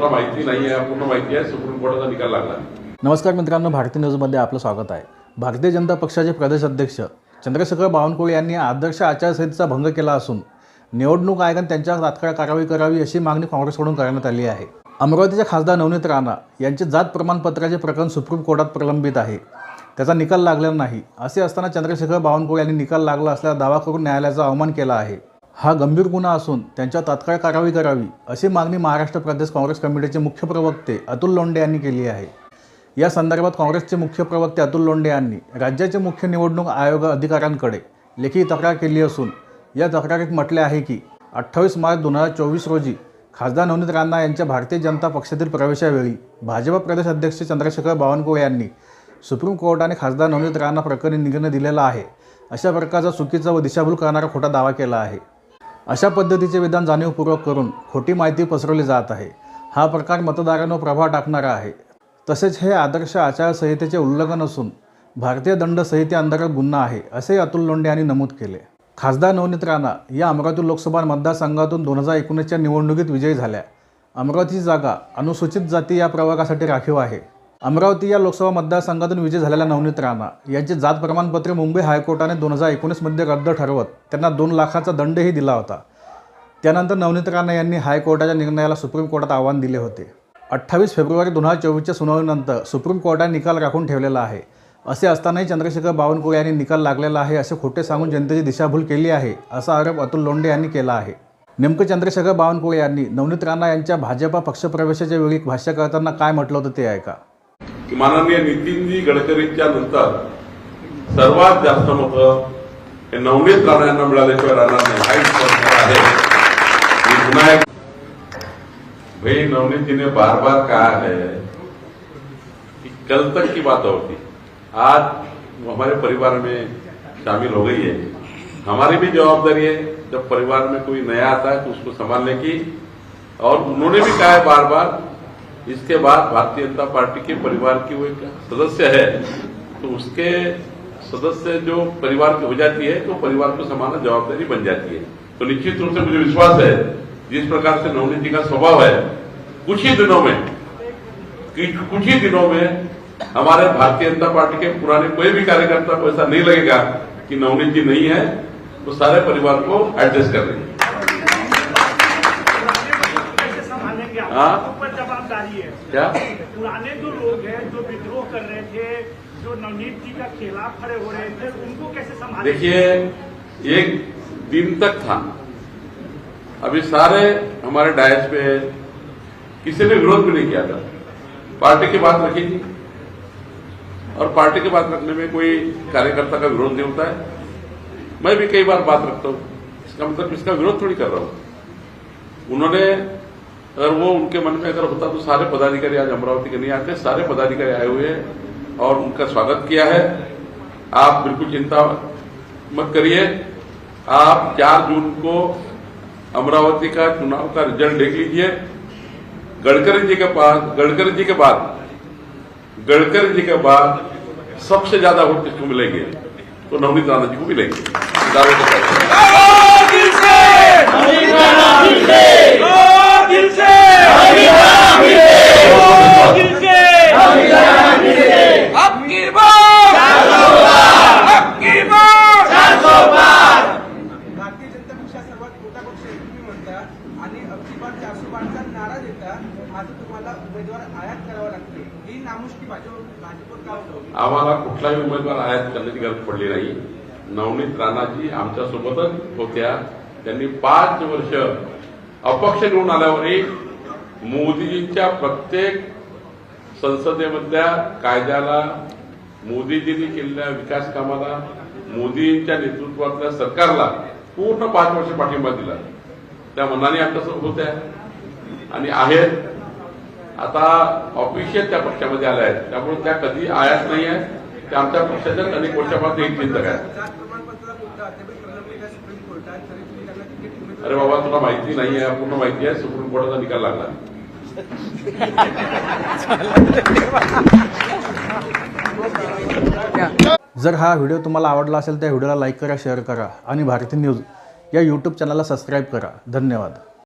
तुला माहिती नाही आहे पूर्ण माहिती आहे सुप्रीम कोर्टाचा निकाल लागला. नमस्कार मित्रांनो भारतीय न्यूजमध्ये आपलं स्वागत आहे. भारतीय जनता पक्षाचे प्रदेश अध्यक्ष चंद्रशेखर बावनकुळे यांनी आदर्श आचारसंहितेचा भंग केला असून निवडणूक आयोगाने त्यांच्यावर तात्काळ कारवाई करावी अशी मागणी काँग्रेसकडून करण्यात आली आहे. अमरावतीचे खासदार नवनीत राणा यांचे जात प्रमाणपत्राचे प्रकरण सुप्रीम कोर्टात प्रलंबित आहे. त्याचा निकाल लागलेला नाही. असे असताना चंद्रशेखर बावनकुळे यांनी निकाल लागला असल्याचा दावा करून न्यायालयाचा अवमान केला आहे. हा गंभीर गुन्हा असून त्यांच्यावर तात्काळ कारवाई करावी अशी मागणी महाराष्ट्र प्रदेश काँग्रेस कमिटीचे मुख्य प्रवक्ते अतुल लोंढे यांनी केली आहे. या संदर्भात काँग्रेसचे मुख्य प्रवक्ते अतुल लोंढे यांनी राज्याचे मुख्य निवडणूक आयोग अधिकाऱ्यांकडे लेखी तक्रार केली असून या तक्रारीत म्हटले आहे की अठ्ठावीस मार्च दोन हजार चोवीस रोजी खासदार नवनीत राणा यांच्या भारतीय जनता पक्षातील प्रवेशावेळी भाजप प्रदेश अध्यक्ष चंद्रशेखर बावनकुळे यांनी सुप्रीम कोर्टाने खासदार नवनीत राणा प्रकरणी निर्णय दिलेला आहे अशा प्रकारचा चुकीचा व दिशाभूल करणारा खोटा दावा केला आहे. अशा पद्धतीचे विधान जाणीवपूर्वक करून खोटी माहिती पसरवली जात आहे. हा प्रकार मतदारांवर प्रभाव टाकणारा आहे. तसेच हे आदर्श आचारसंहितेचे उल्लंघन असून भारतीय दंड संहितेअंतर्गत गुन्हा आहे असे अतुल लोंढे यांनी नमूद केले. खासदार नवनीत राणा या अमरावती लोकसभा मतदारसंघातून दोन हजार एकोणीसच्या निवडणुकीत विजयी झाल्या. अमरावतीची जागा अनुसूचित जाती या प्रवर्गासाठी राखीव आहे. अमरावती या लोकसभा मतदारसंघातून विजय झालेल्या नवनीत राणा यांचे जात प्रमाणपत्र मुंबई हायकोर्टाने दोन हजार एकोणीसमध्ये रद्द ठरवत त्यांना दोन लाखाचा दंडही दिला होता. त्यानंतर नवनीत राणा यांनी हायकोर्टाच्या निर्णयाला सुप्रीम कोर्टात आव्हान दिले होते. अठ्ठावीस फेब्रुवारी दोन हजार चोवीसच्या सुनावणीनंतर सुप्रीम कोर्टाने निकाल राखून ठेवलेला आहे. असे असतानाही चंद्रशेखर बावनकुळे यांनी निकाल लागलेला आहे असे खोटे सांगून जनतेची दिशाभूल केली आहे असा आरोप अतुल लोंढे यांनी केला आहे. नेमकं चंद्रशेखर बावनकुळे यांनी नवनीत राणा यांच्या भाजपा पक्षप्रवेशाच्या वेळी भाष्य करताना काय म्हटलं होतं ते ऐका. की माननीय नितीनजी गडकरींच्या नंतर सर्वात जास्त मतं हे नवनीत राणा मिळाल्याशिवाय राहणार नाही हाही स्पष्ट आहे. मी भाई नवनीत बार बार कहा है कि कल तक की बात होती? आज हमारे परिवार में शामिल हो गई है। हमारी भी जवाबदारी है जब परिवार में कोई नया आता है तो उसको संभालने की। और उन्होंने भी कहा है बार बार इसके बाद भारतीय जनता पार्टी के परिवार की वो एक सदस्य है तो उसके सदस्य जो परिवार की हो जाती है तो परिवार को समान जवाबदारी बन जाती है तो निश्चित रूप से मुझे विश्वास है, जिस प्रकार से नवनीत जी का स्वभाव है, कुछ ही दिनों में कुछ ही दिनों में हमारे भारतीय जनता पार्टी के पुराने कोई भी कार्यकर्ता को ऐसा नहीं लगेगा कि नवनीत जी नहीं है तो सारे परिवार को एडजस्ट कर संभालेंगे आप? हाँ? जवाबदारी है। क्या? पुराने जो लोग हैं जो विद्रोह कर रहे थे जो नवनीत जी का खिलाफ खड़े हो रहे थे उनको कैसे संभालेंगे देखिए एक दिन तक था। अभी सारे हमारे डायस पे किसी ने विरोध भी नहीं किया था। पार्टी की बात रखी थी। और पार्टी की बात रखने में कोई कार्यकर्ता का विरोध नहीं होता है। मैं भी कई बार बात रखता हूँ। इसका मतलब इसका विरोध थोड़ी कर रहा हूँ। उन्होंने अगर वो उनके मन में अगर होता तो सारे पदाधिकारी आज अमरावती के नहीं आते सारे पदाधिकारी आए हुए हैं और उनका स्वागत किया है। आप बिल्कुल चिंता मत करिए। आप चार जून को अमरावती का चुनाव का रिज़ल्ट देख लीजिए। गडकरी जी के पास गडकरी जी के बाद गडकरी जी के बाद सबसे ज़्यादा वोट किसको मिलेंगे? तो नवनीत राणा जी को मिलेंगे। दावे आम्हाला कुठलाही उमेदवार आयात करण्याची गरज पडली नाही. नवनीत राणाजी आमच्या सोबतच होत्या. त्यांनी पाच वर्ष अपक्ष निवडून आल्यावरही मोदीजींच्या प्रत्येक संसदेमधल्या कायद्याला मोदीजींनी केलेल्या विकास कामाला मोदींच्या नेतृत्वातल्या सरकारला पूर्ण पाच वर्ष पाठिंबा दिला. त्या मनाने आमच्यासोबत होत्या. आणि आहेत आता ऑफिशियल त्या पक्षामध्ये आल्या आहेत. त्यामुळे त्या कधी आयात नाही आहेत. त्या आमच्या पक्षाच्या अनेक वर्षापासून एक चिंतक आहेत अरे बाबा तुला माहिती नाही आहे पूर्ण माहिती आहे. सुप्रीम कोर्टाचा निकाल लागला जर हा व्हिडिओ तुम्हाला आवडला असेल तर व्हिडिओला लाईक करा शेअर करा आणि भारतीय न्यूज या यूट्यूब चॅनलला सबस्क्राईब करा. धन्यवाद.